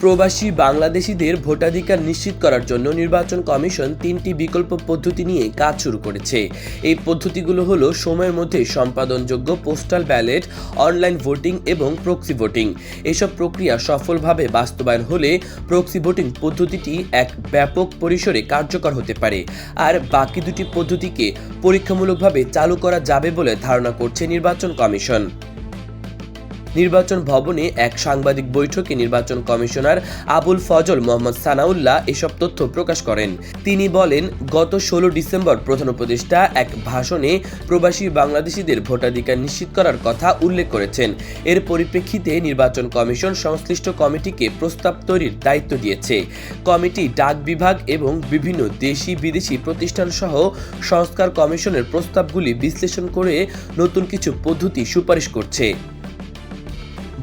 প্রবাসী বাংলাদেশিদের ভোটাধিকার নিশ্চিত করার জন্য নির্বাচন কমিশন তিনটি বিকল্প পদ্ধতি নিয়ে কাজ শুরু করেছে। এই পদ্ধতিগুলো হলো সময়ের মধ্যে সম্পাদনযোগ্য পোস্টাল ব্যালেট, অনলাইন ভোটিং এবং প্রক্সি ভোটিং। এসব প্রক্রিয়া সফলভাবে বাস্তবায়ন হলে প্রক্সি ভোটিং পদ্ধতিটি এক ব্যাপক পরিসরে কার্যকর হতে পারে। আর বাকি দুটি পদ্ধতিকে পরীক্ষামূলকভাবে চালু করা যাবে বলে ধারণা করছে নির্বাচন কমিশন। নির্বাচন ভবনে এক সাংবাদিক বৈঠকে নির্বাচন কমিশনার আবুল ফজল মোহাম্মদ সানাউল্লাহ এসব তথ্য প্রকাশ করেন। তিনি বলেন, গত ষোলো ডিসেম্বর প্রধান উপদেষ্টা এক ভাষণে প্রবাসী বাংলাদেশিদের ভোটাধিকার নিশ্চিত করার কথা উল্লেখ করেছেন। এর পরিপ্রেক্ষিতে নির্বাচন কমিশন সংশ্লিষ্ট কমিটিকে প্রস্তাব তৈরির দায়িত্ব দিয়েছে। কমিটি ডাক বিভাগ এবং বিভিন্ন দেশি বিদেশি প্রতিষ্ঠান সহ সংস্কার কমিশনের প্রস্তাবগুলি বিশ্লেষণ করে নতুন কিছু পদ্ধতি সুপারিশ করছে।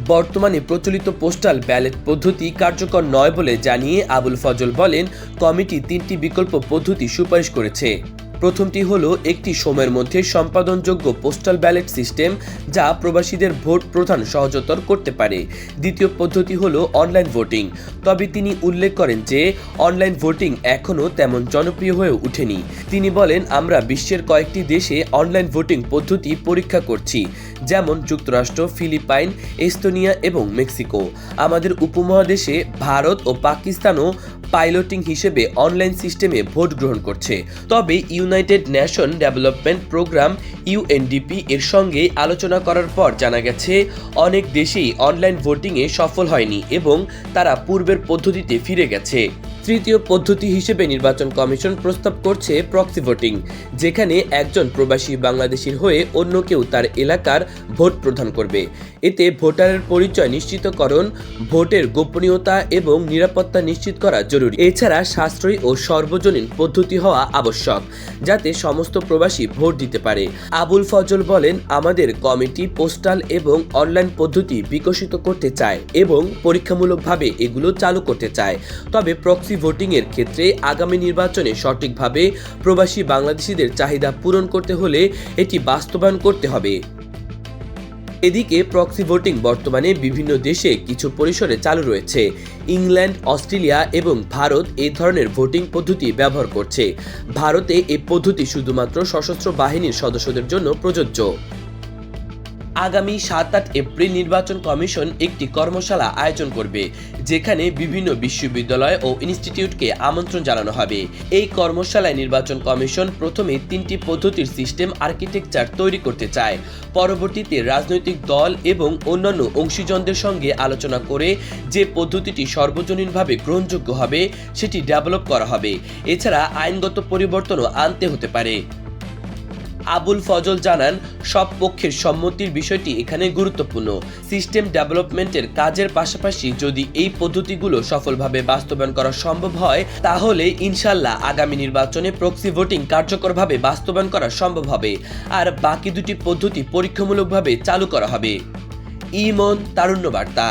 বর্তমানে প্রচলিত পোস্টাল ব্যালট পদ্ধতি কার্যকর নয় বলে জানিয়ে আবুল ফজল বলেন, কমিটি তিনটি বিকল্প পদ্ধতি সুপারিশ করেছে। প্রথমটি হলো একটি সময়ের মধ্যে সম্পাদনযোগ্য পোস্টাল ব্যালট সিস্টেম যা প্রবাসীদের ভোট প্রধান সহজতর করতে পারে। দ্বিতীয় পদ্ধতি হলো অনলাইন ভোটিং তবে তিনি উল্লেখ করেন যে অনলাইন ভোটিং এখনও তেমন জনপ্রিয় হয়ে ওঠেনি। তিনি বলেন, আমরা বিশ্বের কয়েকটি দেশে অনলাইন ভোটিং পদ্ধতি পরীক্ষা করছি, যেমন যুক্তরাষ্ট্র, ফিলিপাইন, এস্তোনিয়া এবং মেক্সিকো। আমাদের উপমহাদেশে ভারত ও পাকিস্তানও পাইলটিং হিসেবে অনলাইন সিস্টেমে ভোট গ্রহণ করছে। তবে United Nation Development Programme, UNDP, এর সঙ্গে আলোচনা করার পর জানা গেছে, অনেক দেশেই অনলাইন ভোটিংয়ে সফল হয়নি এবং তারা পূর্বের পদ্ধতিতে ফিরে গেছে। তৃতীয় পদ্ধতি হিসেবে নির্বাচন কমিশন প্রস্তাব করছে প্রক্সি ভোটিং, যেখানে একজন প্রবাসী বাংলাদেশির হয়ে অন্য কেউ তার এলাকার ভোট প্রদান করবে। এতে ভোটারের পরিচয় নিশ্চিতকরণ, ভোটের গোপনীয়তা এবং নিরাপত্তা নিশ্চিত করা জরুরি। এছাড়া সাশ্রয়ী ও সর্বজনীন পদ্ধতি হওয়া আবশ্যক, যাতে সমস্ত প্রবাসী ভোট দিতে পারে। আবুল ফজল বলেন, আমাদের কমিটি পোস্টাল এবং অনলাইন পদ্ধতি বিকশিত করতে চায় এবং পরীক্ষামূলকভাবে এগুলো চালু করতে চায়। তবে প্রক্সি ভোটিং এর ক্ষেত্রে আগামী নির্বাচনে সঠিকভাবে প্রবাসী বাংলাদেশিদের চাহিদা পূরণ করতে হলে এটি বাস্তবায়ন করতে হবে। এদিকে প্রক্সি ভোটিং বর্তমানে বিভিন্ন দেশে কিছু পরিসরে চালু রয়েছে। ইংল্যান্ড, অস্ট্রেলিয়া এবং ভারত এই ধরনের ভোটিং পদ্ধতি ব্যবহার করছে। ভারতে এই পদ্ধতি শুধুমাত্র সশস্ত্র বাহিনীর সদস্যদের জন্য প্রযোজ্য। আগামী সাত আট এপ্রিল নির্বাচন কমিশন একটি কর্মশালা আয়োজন করবে, যেখানে বিভিন্ন বিশ্ববিদ্যালয় ও ইনস্টিটিউটকে আমন্ত্রণ জানানো হবে। এই কর্মশালায় নির্বাচন কমিশন প্রথমে তিনটি পদ্ধতির সিস্টেম আর্কিটেকচার তৈরি করতে চায়। পরবর্তীতে রাজনৈতিক দল এবং অন্যান্য অংশীজনদের সঙ্গে আলোচনা করে যে পদ্ধতিটি সর্বজনীনভাবে গ্রহণযোগ্য হবে, সেটি ডেভেলপ করা হবে। এছাড়া আইনগত পরিবর্তনও আনতে হতে পারে। আবুল ফজল জানান, সব পক্ষের সম্মতির বিষয়টি এখানে গুরুত্বপূর্ণ। সিস্টেম ডেভেলপমেন্টের কাজের পাশাপাশি যদি এই পদ্ধতিগুলো সফলভাবে বাস্তবায়ন করা সম্ভব হয়, তাহলে ইনশাল্লাহ আগামী নির্বাচনে প্রক্সি ভোটিং কার্যকরভাবে বাস্তবায়ন করা সম্ভব হবে। আর বাকি দুটি পদ্ধতি পরীক্ষামূলকভাবে চালু করা হবে। ইমন, তারুণ্য বার্তা।